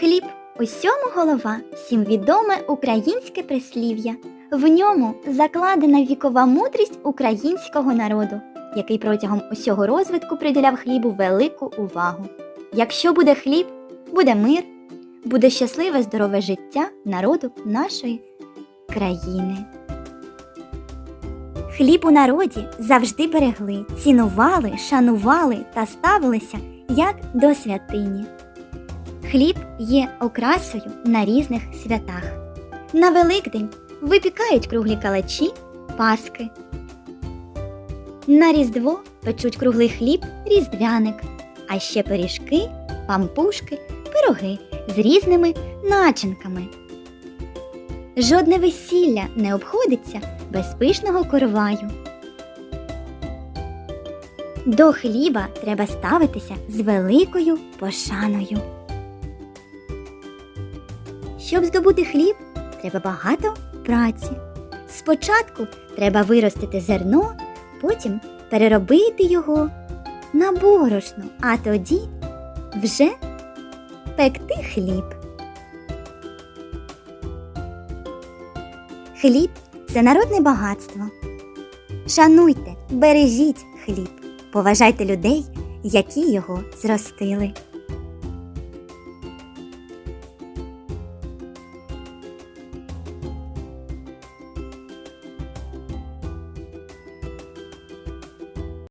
Хліб усьому голова, всім відоме українське прислів'я. В ньому закладена вікова мудрість українського народу, який протягом усього розвитку приділяв хлібу велику увагу. Якщо буде хліб, буде мир, буде щасливе здорове життя народу нашої країни. Хліб у народі завжди берегли, цінували, шанували та ставилися як до святині. Хліб є окрасою на різних святах. На Великдень випікають круглі калачі, паски. На Різдво печуть круглий хліб, різдвяник, а ще пиріжки, пампушки, пироги з різними начинками. Жодне весілля не обходиться без пишного короваю. До хліба треба ставитися з великою пошаною. Щоб здобути хліб, треба багато праці. Спочатку треба виростити зерно, потім переробити його на борошно, а тоді вже пекти хліб. Хліб це народне багатство. Шануйте, бережіть хліб, поважайте людей, які його зростили.